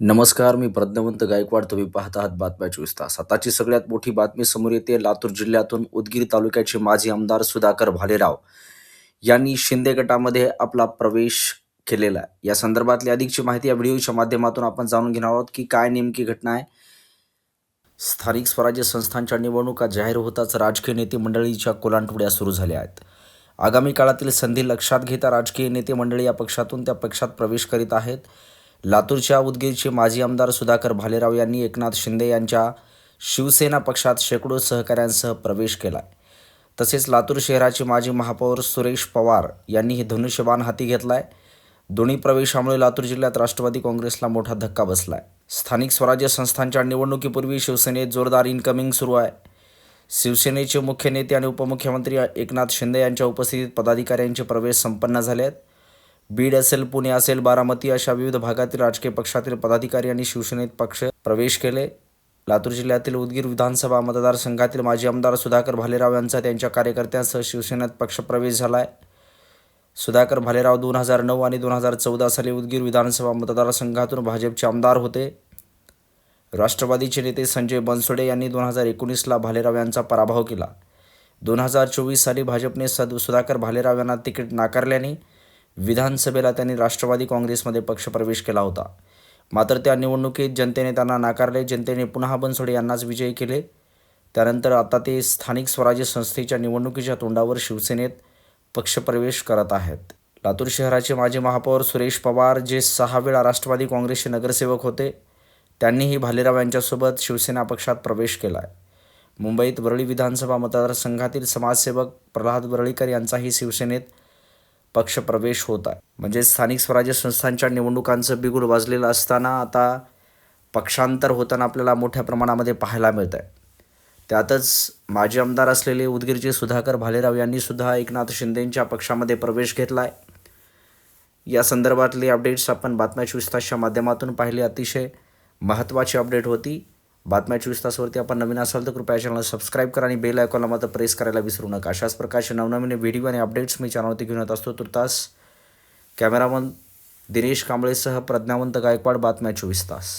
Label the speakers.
Speaker 1: नमस्कार मी प्रज्ञवंत गायकवाड. तुम्ही पाहत आहात बातम्या चोवीस तास. आताची सगळ्यात मोठी बातमी समोर येते. लातूर जिल्ह्यातून उदगीर तालुक्याचे माजी आमदार सुधाकर भालेराव यांनी शिंदे गटामध्ये आपला प्रवेश केलेला आहे. या संदर्भातली अधिकची माहिती या व्हिडिओच्या माध्यमातून आपण जाणून घेणार आहोत की काय नेमकी घटना आहे. स्थानिक स्वराज्य संस्थांच्या निवडणुका जाहीर होताच राजकीय नेते मंडळीच्या कोलांटुड्या सुरू झाल्या आहेत. आगामी काळातील संधी लक्षात घेता राजकीय नेते मंडळी या पक्षातून त्या पक्षात प्रवेश करीत आहेत. लातूरच्या उदगीरचे माजी आमदार सुधाकर भालेराव यांनी एकनाथ शिंदे यांच्या शिवसेना पक्षात शेकडो सहकाऱ्यांसह प्रवेश केला तसेच लातूर शहराचे माजी महापौर सुरेश पवार यांनीही धनुष्यबाण हाती घेतला आहे दोन्ही प्रवेशामुळे लातूर जिल्ह्यात राष्ट्रवादी काँग्रेसला मोठा धक्का बसला आहे स्थानिक स्वराज्य संस्थांच्या निवडणुकीपूर्वी शिवसेनेत जोरदार इनकमिंग सुरू आहे. शिवसेनेचे मुख्य नेते आणि उपमुख्यमंत्री एकनाथ शिंदे यांच्या उपस्थितीत पदाधिकाऱ्यांचे प्रवेश संपन्न झाले आहेत बीड असेल पुणे असेल बारामती अशा विविध भागातील राजकीय पक्षातील पदाधिकारी यांनी शिवसेनेत पक्ष प्रवेश केले. लातूर जिल्ह्यातील उदगीर विधानसभा मतदारसंघातील माजी आमदार सुधाकर भालेराव यांचा त्यांच्या कार्यकर्त्यांसह शिवसेनेत पक्षप्रवेश झाला आहे सुधाकर भालेराव दोन हजार नऊ आणि दोन हजार चौदा साली उदगीर विधानसभा मतदारसंघातून भाजपचे आमदार होते. राष्ट्रवादीचे नेते संजय बनसोडे यांनी दोन हजार एकोणीसला भालेराव यांचा पराभव केला. दोन हजार चोवीस साली भाजपने सद सुधाकर भालेराव यांना तिकीट नाकारल्याने विधानसभेला त्यांनी राष्ट्रवादी काँग्रेसमध्ये पक्षप्रवेश केला होता. मात्र त्या निवडणुकीत जनतेने त्यांना नाकारले. जनतेने पुन्हा बनसोडे यांनाच विजयी केले. त्यानंतर आता ते स्थानिक स्वराज्य संस्थेच्या निवडणुकीच्या तोंडावर शिवसेनेत पक्षप्रवेश करत आहेत. लातूर शहराचे माजी महापौर सुरेश पवार जे सहा वेळा राष्ट्रवादी काँग्रेसचे नगरसेवक होते त्यांनीही भालेराव यांच्यासोबत शिवसेना पक्षात प्रवेश केला आहे मुंबईत वरळी विधानसभा मतदारसंघातील समाजसेवक प्रल्हाद वरळीकर यांचाही शिवसेनेत पक्षप्रवेश होत आहे. म्हणजे स्थानिक स्वराज्य संस्थांच्या निवडणुकांचं बिगुल वाजलेलं असताना आता पक्षांतर होताना आपल्याला मोठ्या प्रमाणामध्ये पाहायला मिळत आहे त्यातच माजी आमदार असलेले उदगीरचे सुधाकर भालेराव यांनीसुद्धा एकनाथ शिंदेंच्या पक्षामध्ये प्रवेश घेतला आहे या संदर्भातले अपडेट्स आपण बातम्या चोवीस तासच्या माध्यमातून पाहिले. अतिशय महत्त्वाची अपडेट होती. बातम्या चोवीस तासवरती आपण नवीन असाल तर कृपया चॅनलला सबस्क्राईब करा आणि बेल आयकॉनला मात्र प्रेस करायला विसरू नका. अशाच प्रकारचे नवनवीन व्हिडिओ आणि अपडेट्स मी चॅनलवरती घेऊन येत असतो. तुर्तास कॅमेरामन दिनेश कांबळेसह प्रज्ञावंत गायकवाड बातम्या चोवीस तास.